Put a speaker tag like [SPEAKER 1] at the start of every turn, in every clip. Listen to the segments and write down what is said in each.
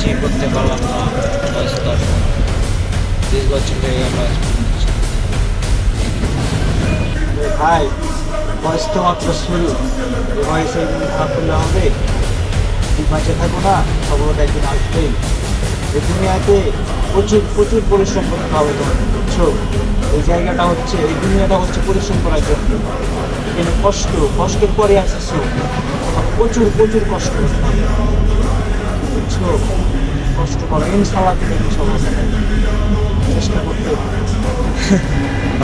[SPEAKER 1] ঠিক করতে পারলাম না বয়স তো বিশ বছর হয়ে গেল
[SPEAKER 2] ভাই, বয়স তো মাত্র শুরু। এ বয়সে এমনি খারাপ করলে হবে? ঠিক মাঝে থাকব না একদিন আসবেই। দুনিয়াতে প্রচুর প্রচুর পরিশ্রম করতে হবে তোমাকে, বুঝছ? এই জায়গাটা হচ্ছে, এই দুনিয়াটা হচ্ছে পরিশ্রম করার জন্য। এখানে কষ্ট, কষ্টের পরে আসে সুখ প্রচুর প্রচুর কষ্ট। করতে বুঝছ কষ্ট করো। ইনশাল্লাহ তুমি পাবে। চেষ্টা করতে।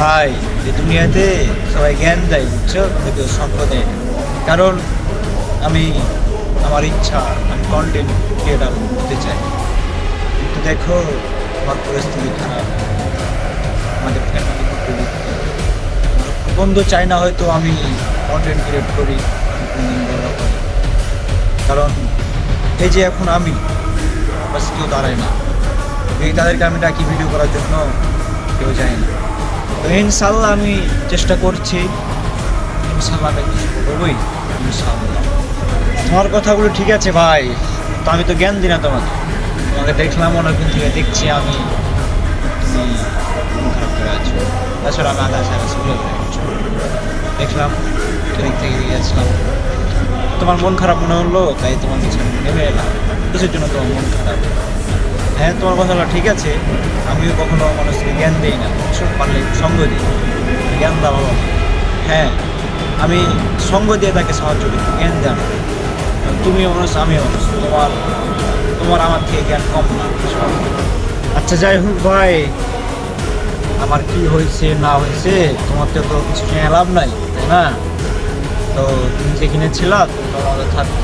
[SPEAKER 1] ভাই, এই দুনিয়াতে সবাই জ্ঞান দেয়, বুঝছ? কিন্তু সঙ্গ দেয় কারণ আমি আমার ইচ্ছা, আমি কন্টেন্ট ক্রিয়েটার হতে চাই। কিন্তু দেখো, আমার পরিস্থিতি খারাপ। আমাদের ফ্যামিলি বন্ধু চাই না হয়তো আমি কন্টেন্ট ক্রিয়েট করি বড় করি কারণ এই যে এখন আমি বাস কেউ দাঁড়ায় না। এই তাদেরকে আমি ডাকি ভিডিও করার জন্য, কেউ যায় না। তো ইনশাল্লাহ আমি চেষ্টা করছি ইনশাল্লাহ আমি কিছু করবোই ইনশাল্লাহ তোমার কথাগুলো ঠিক আছে ভাই, তো আমি তো জ্ঞান দিই না তোমাকে। তোমাকে দেখলাম, অনেকদিন থেকে দেখছি আমি। তুমি খারাপ করে আছো। তাছাড়া আমি স্কুলে দেখলাম থেকে দিয়ে যাচ্ছিলাম তোমার মন খারাপ মনে হলো, তাই তোমার কিছু নেমে এলাম। কিছুর জন্য তোমার মন খারাপ। হ্যাঁ তোমার কথাটা ঠিক আছে, আমিও কখনো মানুষকে জ্ঞান দিই না সব পারলে সঙ্গ দিই। জ্ঞান দেওয়া হ্যাঁ আমি সঙ্গ দিয়ে তাকে সাহায্য করি, জ্ঞান দেন তুমিও মানুষ, আমিও মানুষ। তোমার তোমার আমার থেকে জ্ঞান কম না আচ্ছা যাই হোক ভাই, আমার কি হয়েছে, না হয়েছে, তোমার তো তো কিছু নিয়ে লাভ নাই, তাই না? তো তুমি যেখানে ছিলা তুমি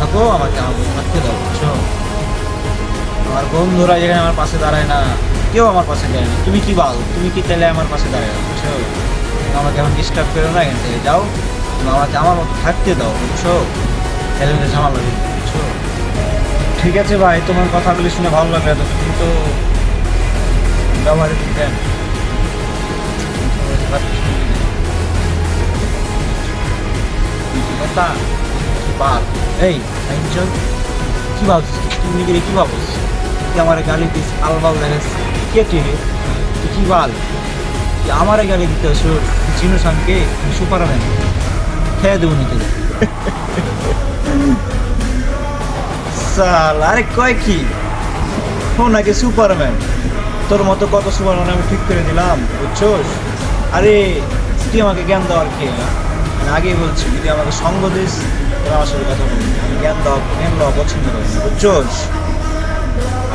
[SPEAKER 1] থাকো আমাকে আমাকে থাকতে দাও, বুঝছ? আমার বন্ধুরা যেখানে আমার পাশে দাঁড়ায় না, কেউ আমার পাশে দাঁড়ায় না। তুমি কি বল? তুমি কি তাহলে আমার পাশে দাঁড়ায়? বুঝছ? আমাকে এখন ডিস্টার্ব করো না, এখান থেকে যাও। তুমি আমাকে আমার মতো থাকতে দাও, বুঝছ? চ্যালেঞ্জে ঝামেলা বুঝছ? ঠিক আছে ভাই, তোমার কথাগুলি শুনে ভালো লাগল তো তুমি তো ব্যবহারে কথা বাল এই একজন কি ভাবছিস তুই? নিজেকে কি ভাবছিস? তুই আমার গালি দিস, আলবাল দেখাস কে তুই রে? তুই কি বাল? আমার গালি দিতে আসো। আমাকে আমি সুপারম্যান খেয়ে দেবো নি তোকে সাল, আরে কয় কি? ও নাকি সুপারম্যান। তোর মতো কত সুপারম্যান আমি ঠিক করে দিলাম, বুঝছোস? আরে, তুই আমাকে জ্ঞান দেওয়ার কে? আগেই বলছি, যদি আমাকে সঙ্গ দিস, তোরা আমার সাথে কথা বলবি আমি জ্ঞান দেওয়া জ্ঞান দেওয়া পছন্দ করি না, বুঝছোস?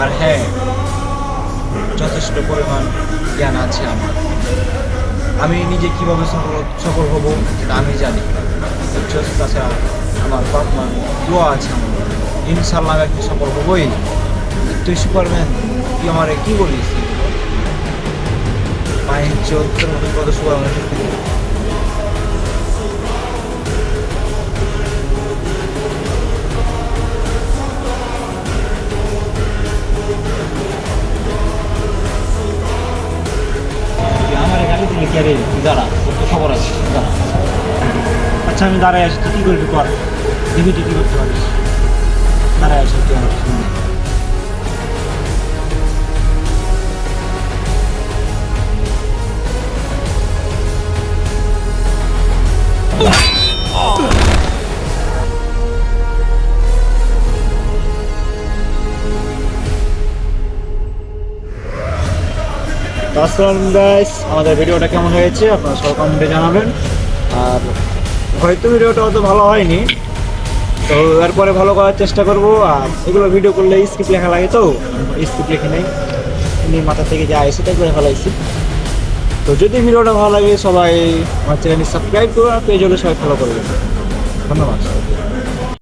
[SPEAKER 1] আর হ্যাঁ যথেষ্ট পরিমাণ জ্ঞান আছে আমার। আমি নিজে কীভাবে সফল সফল হব, সেটা আমি জানি। বুঝছোস? তাছাড়া আমার বাপ মা দোয়া আছে আমার। ইনশাল্লাহ আমি একদিন সফল হবই। তুই সুপারম্যান, তুই আমারে কি বলিস? মায়ের চোদ্দের মতো কত সুপারম্যান। গাড়ি দিলে কে রে তুই দাঁড়া তোর তো খবর আছে তুই দাঁড়া আচ্ছা আমি দাঁড়ায় আছি তুই কী করবি কর দেখবি তুই কী করতে পারিস দাঁড়ায় আছি তুই আমার সামনে তো আসসালাম গাইস আমাদের ভিডিওটা কেমন হয়েছে আপনারা সব কমেন্টে জানাবেন। আর হয়তো ভিডিওটা অত ভালো হয়নি, তো এরপরে ভালো করার চেষ্টা করব। আর এগুলো ভিডিও করলে স্ক্রিপ্ট লেখা লাগে তো স্ক্রিপ্ট লিখে নেই। এমনি মাথা থেকে যা আসে তাই করে ফেলাইছি। তো যদি ভিডিওটা ভালো লাগে সবাই আমার চ্যানেলটি সাবস্ক্রাইব করুন আর পেজ হলে সবাই ফলো করবেন। ধন্যবাদ।